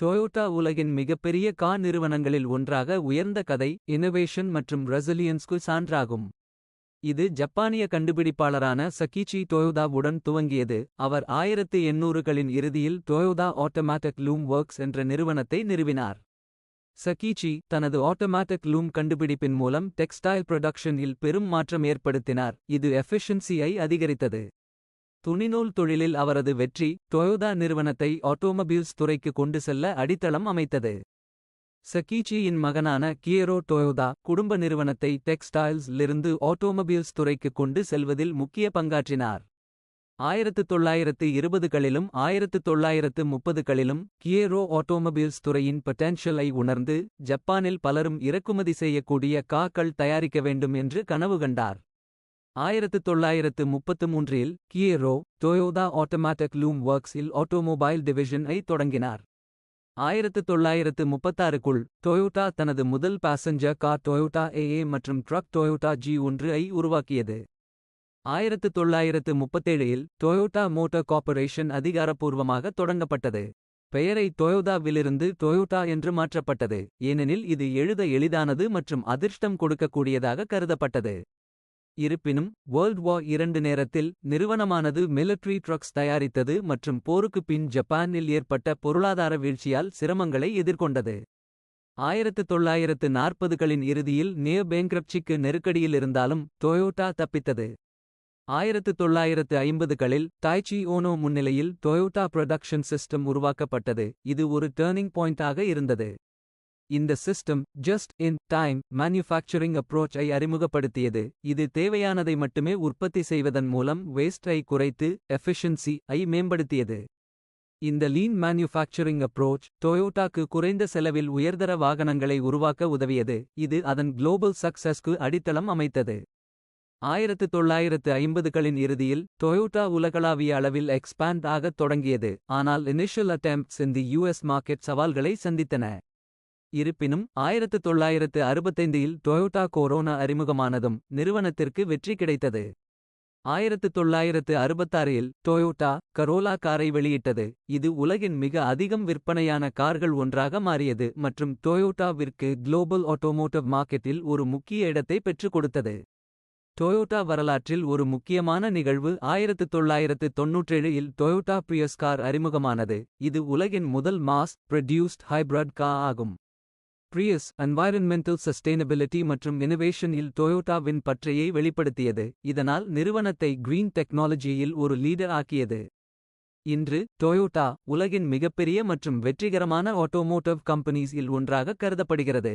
Toyota உலகின் மிகப்பெரிய கா நிறுவனங்களில் ஒன்றாக உயர்ந்த கதை இனோவேஷன் மற்றும் ரெசிலியன்ஸ்க்கு சான்றாகும். இது ஜப்பானிய கண்டுபிடிப்பாளரான சகிச்சி டொயோதாவுடன் துவங்கியது. அவர் 1800களின் இறுதியில் டொயோதா ஆட்டோமேட்டிக் லூம் ஒர்க்ஸ் என்ற நிறுவனத்தை நிறுவினார். சகீச்சி தனது ஆட்டோமேட்டிக் லூம் கண்டுபிடிப்பின் மூலம் டெக்ஸ்டைல் புரொடக்ஷன் இல் பெரும் மாற்றம் ஏற்படுத்தினார். இது எஃபிஷியன்சியை அதிகரித்தது. துணிநூல் தொழிலில் அவரது வெற்றி டொயோதா நிறுவனத்தை ஆட்டோமொபைல்ஸ் துறைக்கு கொண்டு செல்ல அடித்தளம் அமைத்தது. சகீச்சியின் மகனான கியரோ டொயோதா குடும்ப நிறுவனத்தை டெக்ஸ்டைல்ஸ் லிருந்து ஆட்டோமொபைல்ஸ் துறைக்கு கொண்டு செல்வதில் முக்கிய பங்காற்றினார். 1920களிலும் 1930களிலும் கியரோ ஆட்டோமொபைல்ஸ் துறையின் பொட்டென்ஷியலை உணர்ந்து ஜப்பானில் பலரும் இறக்குமதி செய்யக்கூடிய காக்கள் தயாரிக்க வேண்டும் என்று கனவு கண்டார். ஆயிரத்து தொள்ளாயிரத்து முப்பத்து மூன்றில் Kiichiro Toyota automatic loom works இல் ஆட்டோமொபைல் டிவிஷன் ஐ தொடங்கினார். 1936க்குள் டொயோட்டா தனது முதல் பாசஞ்சர் கார் டொயோட்டா ஏஏ மற்றும் ட்ரக் டொயோட்டா ஜி ஒன்று ஐ உருவாக்கியது. 1937இல் டொயோட்டா மோட்டார் கார்ப்பரேஷன் அதிகாரப்பூர்வமாக தொடங்கப்பட்டது. பெயரை டொயோதாவிலிருந்து டொயோட்டா என்று மாற்றப்பட்டது. ஏனெனில் இது எழுத எளிதானது மற்றும் அதிர்ஷ்டம் கொடுக்கக்கூடியதாக கருதப்பட்டது. இருப்பினும் வேர்ல்ட் வார் இரண்டு நேரத்தில் நிறுவனமானது மிலிட்ரி ட்ரக்ஸ் தயாரித்தது மற்றும் போருக்குப் பின் ஜப்பானில் ஏற்பட்ட பொருளாதார வீழ்ச்சியால் சிரமங்களை எதிர்கொண்டது. 1940களின் இறுதியில் நியர் பேங்க்ரப்சிக்கு நெருக்கடியில் இருந்தாலும் டொயோட்டா தப்பித்தது. ஆயிரத்து தொள்ளாயிரத்து ஐம்பதுகளில் தாய்ச்சி ஓனோ முன்னிலையில் டொயோட்டா புரொடக்ஷன் சிஸ்டம் உருவாக்கப்பட்டது. இது ஒரு டேர்னிங் பாயிண்டாக இருந்தது. இந்த system just in time manufacturing approach ஐ அறிமுகப்படுத்தியது. இது தேவையானதை மட்டுமே உற்பத்தி செய்வதன் மூலம் வேஸ்ட் ஐ குறைத்து எஃபிஷியன்சி ஐ மேம்படுத்தியது. இந்த லீன் மேனுஃபேக்சரிங் அப்ரோச் டொயோட்டாக்கு குறைந்த செலவில் உயர்தர வாகனங்களை உருவாக்க உதவியது. இது அதன் குளோபல் சக்சஸ்க்கு அடித்தளம் அமைத்தது. 1950களின் இறுதியில் டொயோட்டா உலகளாவிய அளவில் எக்ஸ்பேண்ட் ஆகத் தொடங்கியது. ஆனால் initial attempts in US US market சவால்களை சந்தித்தன. இருப்பினும் 1965இல் டொயோட்டா கொரோனா அறிமுகமானதும் நிறுவனத்திற்கு வெற்றி கிடைத்தது. 1966இல் டொயோட்டா கரோலா காரை வெளியிட்டது. இது உலகின் மிக அதிகம் விற்பனையான கார்கள் ஒன்றாக மாறியது மற்றும் டொயோட்டாவிற்கு குளோபல் ஆட்டோமோட்டிவ் மார்க்கெட்டில் ஒரு முக்கிய இடத்தை பெற்றுக் கொடுத்தது. டொயோட்டா வரலாற்றில் ஒரு முக்கியமான நிகழ்வு 1997 இல் டொயோட்டா பியஸ் கார் அறிமுகமானது. இது உலகின் முதல் மாஸ் ப்ரொடியூஸ்ட் ஹைப்ரட் கா ஆகும். பிரியஸ் என்வாயரன்மெண்டல் சஸ்டெயினபிலிட்டி மற்றும் இனோவேஷனில் டொயோட்டாவின் பற்றையை வெளிப்படுத்தியது. இதனால் நிறுவனத்தை கிரீன் டெக்னாலஜியில் ஒரு லீடர் ஆக்கியது. இன்று டொயோட்டா உலகின் மிகப்பெரிய மற்றும் வெற்றிகரமான ஆட்டோமோட்டிவ் கம்பெனிஸ் இல் ஒன்றாக கருதப்படுகிறது.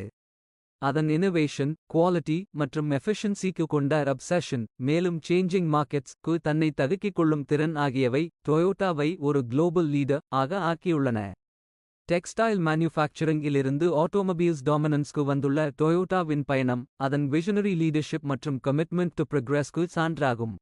அதன் இனோவேஷன் குவாலிட்டி மற்றும் எஃபிஷியன்சிக்கு கொண்ட அப்சஷன் மேலும் சேஞ்சிங் மார்க்கெட்ஸ் க்கு தன்னை தகுக்கிக் கொள்ளும் திறன் ஆகியவை டொயோட்டாவை ஒரு குளோபல் லீடர் ஆக ஆக்கியுள்ளன. டெக்ஸ்டைல் மேனுஃபேக்சரிங்கிலிருந்து ஆட்டோமொபைல்ஸ் டாமினன்ஸ்க்கு வந்துள்ள டொயோட்டாவின் பயணம் அதன் விஷனரி லீடர்ஷிப் மற்றும் கமிட்மெண்ட் டு ப்ரொக்ரெஸ்க்கு சான்றாகும்.